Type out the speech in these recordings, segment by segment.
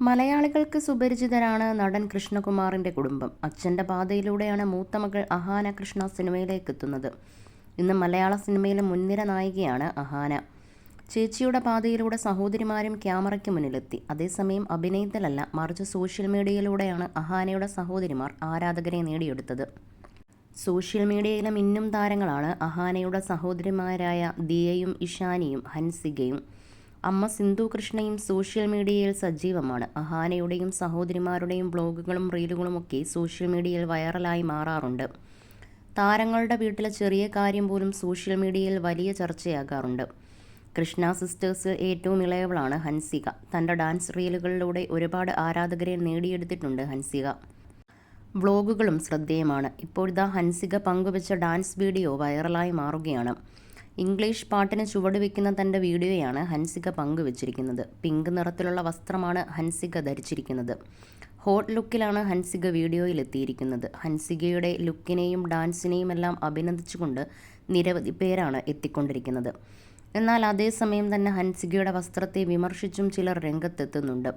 മലയാളികൾക്ക് സുപരിചിതരാണ് നടൻ കൃഷ്ണകുമാറിന്റെ കുടുംബം. അച്ഛന്റെ പാതയിലൂടെയാണ് മൂത്ത മകൾ അഹാന കൃഷ്ണ സിനിമയിലേക്ക് എത്തുന്നത്. ഇന്ന് മലയാള സിനിമയിലെ മുൻനിര നായികയാണ് അഹാന. ചേച്ചിയുടെ പാതയിലൂടെ സഹോദരിമാരും ക്യാമറയ്ക്ക് മുന്നിലെത്തി. അതേസമയം അഭിനയത്തിലല്ല മറിച്ച് സോഷ്യൽ മീഡിയയിലൂടെയാണ് അഹാനയുടെ സഹോദരിമാർ ആരാധകരെ നേടിയെടുത്തത്. സോഷ്യൽ മീഡിയയിലെ മിന്നും താരങ്ങളാണ് അഹാനയുടെ സഹോദരിമാരായ ദിയയും ഇഷാനിയും ഹൻസികയും. അമ്മ സിന്ധു കൃഷ്ണയും സോഷ്യൽ മീഡിയയിൽ സജീവമാണ്. അഹാനയുടെയും സഹോദരിമാരുടെയും ബ്ലോഗുകളും റീലുകളുമൊക്കെ സോഷ്യൽ മീഡിയയിൽ വൈറലായി മാറാറുണ്ട്. താരങ്ങളുടെ വീട്ടിലെ ചെറിയ കാര്യം പോലും സോഷ്യൽ മീഡിയയിൽ വലിയ ചർച്ചയാകാറുണ്ട്. കൃഷ്ണ സിസ്റ്റേഴ്സിൽ ഏറ്റവും ഇളയവളാണ് ഹൻസിക. തന്റെ ഡാൻസ് റീലുകളിലൂടെ ഒരുപാട് ആരാധകരെ നേടിയെടുത്തിട്ടുണ്ട് ഹൻസിക. വ്ളോഗുകളും ശ്രദ്ധേയമാണ്. ഇപ്പോഴിതാ ഹൻസിക പങ്കുവച്ച ഡാൻസ് വീഡിയോ വൈറലായി മാറുകയാണ്. ഇംഗ്ലീഷ് പാട്ടിന് ചുവടുവെക്കുന്ന തന്റെ വീഡിയോയാണ് ഹൻസിക പങ്കുവച്ചിരിക്കുന്നത്. പിങ്ക് നിറത്തിലുള്ള വസ്ത്രമാണ് ഹൻസിക ധരിച്ചിരിക്കുന്നത്. ഹോട്ട് ലുക്കിലാണ് ഹൻസിക വീഡിയോയിൽ എത്തിയിരിക്കുന്നത് ഹൻസികയുടെ ലുക്കിനെയും ഡാൻസിനെയും എല്ലാം അഭിനന്ദിച്ചുകൊണ്ട് നിരവധി പേരാണ് എത്തിക്കൊണ്ടിരിക്കുന്നത്. എന്നാൽ അതേസമയം തന്നെ ഹൻസികയുടെ വസ്ത്രത്തെ വിമർശിച്ചും ചിലർ രംഗത്തെത്തുന്നുണ്ട്.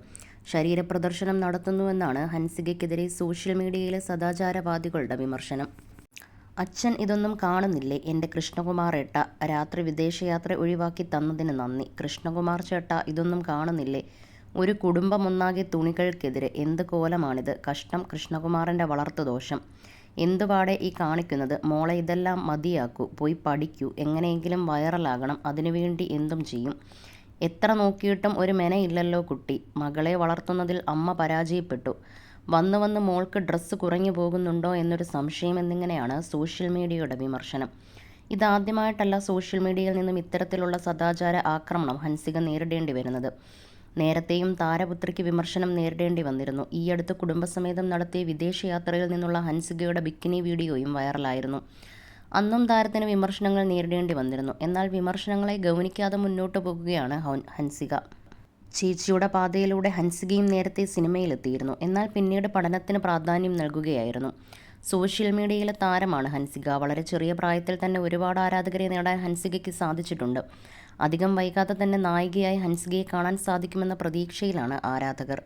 ശരീരപ്രദർശനം നടത്തുന്നുവെന്നാണ് ഹൻസികയ്ക്കെതിരെ സോഷ്യൽ മീഡിയയിലെ സദാചാരവാദികളുടെ വിമർശനം. അച്ഛൻ ഇതൊന്നും കാണുന്നില്ലേ? എന്റെ കൃഷ്ണകുമാർ ഏട്ട രാത്രി വിദേശയാത്ര ഒഴിവാക്കി തന്നതിന് നന്ദി. കൃഷ്ണകുമാർ ചേട്ട ഇതൊന്നും കാണുന്നില്ലേ? ഒരു കുടുംബം ഒന്നാകെ തുണികൾക്കെതിരെ എന്ത് കോലമാണിത്? കഷ്ടം കൃഷ്ണകുമാറിന്റെ വളർത്തു ദോഷം. എന്തുപാടെ ഈ കാണിക്കുന്നത്? മോളെ ഇതെല്ലാം മതിയാക്കൂ പോയി പഠിക്കൂ എങ്ങനെയെങ്കിലും വൈറലാകണം അതിനുവേണ്ടി എന്തും ചെയ്യും. എത്ര നോക്കിയിട്ടും ഒരു മെനയില്ലല്ലോ കുട്ടി. മകളെ വളർത്തുന്നതിൽ അമ്മ പരാജയപ്പെട്ടു. വന്ന് വന്ന് മോൾക്ക് ഡ്രസ്സ് കുറഞ്ഞു പോകുന്നുണ്ടോ എന്നൊരു സംശയം എന്നിങ്ങനെയാണ് സോഷ്യൽ മീഡിയയുടെ വിമർശനം. ഇതാദ്യമായിട്ടല്ല സോഷ്യൽ മീഡിയയിൽ നിന്നും ഇത്തരത്തിലുള്ള സദാചാര ആക്രമണം ഹൻസിക നേരിടേണ്ടി വരുന്നത്. നേരത്തെയും താരപുത്രിക്ക് വിമർശനം നേരിടേണ്ടി വന്നിരുന്നു. ഈയടുത്ത് കുടുംബസമേതം നടത്തിയ വിദേശയാത്രയിൽ നിന്നുള്ള ഹൻസികയുടെ ബിക്കിനി വീഡിയോയും വൈറലായിരുന്നു. അന്നും താരത്തിന് വിമർശനങ്ങൾ നേരിടേണ്ടി വന്നിരുന്നു. എന്നാൽ വിമർശനങ്ങളെ ഗൗനിക്കാതെ മുന്നോട്ട് പോകുകയാണ് ഹൻസിക. ചേച്ചിയുടെ പാതയിലൂടെ ഹൻസികയും നേരത്തെ സിനിമയിലെത്തിയിരുന്നു. എന്നാൽ പിന്നീട് പഠനത്തിന് പ്രാധാന്യം നൽകുകയായിരുന്നു. സോഷ്യൽ മീഡിയയിലെ താരമാണ് ഹൻസിക. വളരെ ചെറിയ പ്രായത്തിൽ തന്നെ ഒരുപാട് ആരാധകരെ നേടാൻ ഹൻസികയ്ക്ക് സാധിച്ചിട്ടുണ്ട്. അധികം വൈകാതെ തന്നെ നായികയായി ഹൻസികയെ കാണാൻ സാധിക്കുമെന്ന പ്രതീക്ഷയിലാണ് ആരാധകർ.